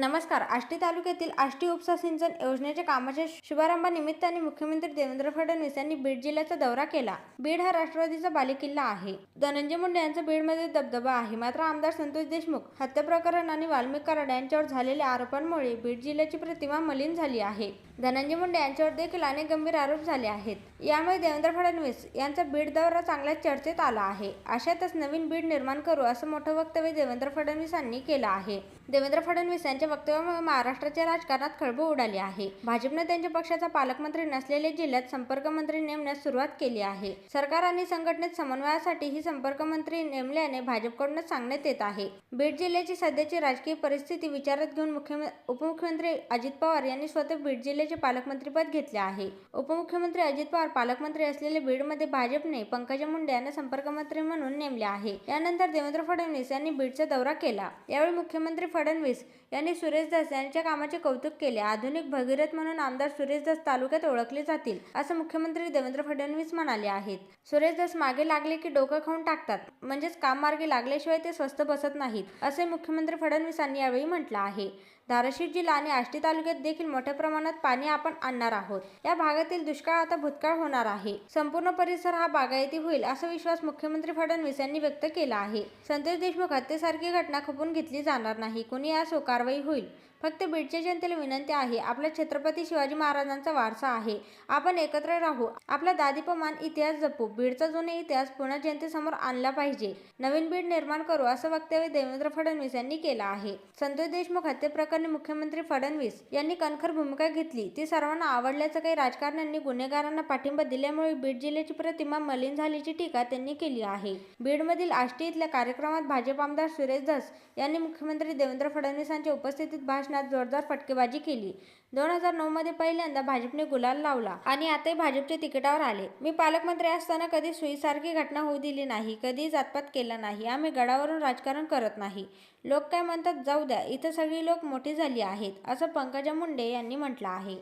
नमस्कार. आष्टी तालुक्यातील आष्टी उपसा सिंचन योजनेच्या कामाच्या शुभारंभानिमित्ताने मुख्यमंत्री देवेंद्र फडणवीस यांनी बीड जिल्ह्याचा दौरा केला. बीड हा राष्ट्रवादीचा बालेकिल्ला आहे. धनंजय मुंडे यांचा बीडमध्ये दबदबा आहे. मात्र आमदार संतोष देशमुख हत्या प्रकरण आणि वाल्मिक कराड यांच्यावर झालेल्या आरोपांमुळे बीड जिल्ह्याची प्रतिमा मलिन झाली आहे. धनंजय मुंडे यांच्यावर देखील अनेक गंभीर आरोप झाले आहेत. यामुळे देवेंद्र फडणवीस यांचा बीड दौरा चांगल्याच चर्चेत आला आहे. अशातच नवीन बीड निर्माण करू असं मोठं वक्तव्य देवेंद्र फडणवीसांनी केलं आहे. देवेंद्र फडणवीस यांच्या वक्तव्यामुळे महाराष्ट्राच्या राजकारणात खळबळ उडाली आहे. भाजपने त्यांच्या पक्षाचा पालकमंत्री नसलेल्या जिल्ह्यात संपर्कमंत्री नेमण्यास सुरुवात केली आहे. सरकार आणि संघटनेत समन्वयासाठी ही संपर्कमंत्री नेमल्याने भाजपकडूनच सांगण्यात येत आहे. बीड जिल्ह्याची सध्याची राजकीय परिस्थिती विचारात घेऊन मुख्यमंत्री उपमुख्यमंत्री अजित पवार यांनी स्वतः बीड जिल्ह्याचे पालकमंत्रीपद घेतले आहे. उपमुख्यमंत्री अजित पवार पालकमंत्री असलेले बीडमध्ये भाजपने पंकजा मुंडे यांना संपर्कमंत्री म्हणून नेमले आहे. यानंतर देवेंद्र फडणवीस यांनी बीडचा दौरा केला. यावेळी मुख्यमंत्री फडणवीस यांनी सुरेश दास यांच्या कामाचे कौतुक केले. आधुनिक भगीरथ म्हणून आमदार सुरेश दास तालुक्यात ओळखले जातील असं मुख्यमंत्री देवेंद्र फडणवीस म्हणाले आहेत. सुरेश दास मागे लागले की डोकं खाऊन टाकतात म्हणजेच काम मार्गी लागल्याशिवाय ते स्वस्त बसत नाहीत असे मुख्यमंत्री फडणवीसांनी यावेळी म्हटलं आहे. धाराशिव जिल्हा आणि आष्टी तालुक्यात देखील मोठ्या प्रमाणात पाणी आपण आणणार आहोत. या भागातील दुष्काळ आता भूतकाळ होणार आहे. संपूर्ण परिसर हा बागायती होईल असा विश्वास मुख्यमंत्री फडणवीस यांनी व्यक्त केला आहे. संतोष देशमुख हत्येसारखी घटना खपून घेतली जाणार नाही. कोणी यास कारवाई होईल. फक्त बीडच्या जनतेला विनंती आहे आपला छत्रपती शिवाजी महाराजांचा वारसा आहे. आपण एकत्र राहू. आपला दादीपमान इतिहास जपू. बीडचा जुने इतिहास पुन्हा जनतेसमोर आणला पाहिजे. नवीन बीड निर्माण करू असं वक्तव्य देवेंद्र फडणवीस यांनी केलं आहे. संतोष देशमुख हत्येप्रकरणी मुख्यमंत्री फडणवीस यांनी कणखर भूमिका घेतली. ती सर्वांना आवडल्याचं काही राजकारण्यांनी गुन्हेगारांना पाठिंबा दिल्यामुळे बीड जिल्ह्याची प्रतिमा मलिन झाल्याची टीका त्यांनी केली आहे. बीडमधील आष्टी इथल्या कार्यक्रमात भाजप आमदार सुरेश धस यांनी मुख्यमंत्री देवेंद्र फडणवीसांच्या उपस्थितीत भाषणात जोरदार फटकेबाजी केली. दोन हजार नऊमध्ये पहिल्यांदा भाजपने गुलाल लावला आणि आताही भाजपच्या तिकिटावर आले. मी पालकमंत्री असताना कधी सुईसारखी घटना होऊ दिली नाही कधी जातपात केला नाही आम्ही गडावरून राजकारण करत नाही. लोक काय म्हणतात जाऊ द्या इथं सगळी लोक मोठी झाली आहेत असं पंकजा मुंडे यांनी म्हटलं आहे.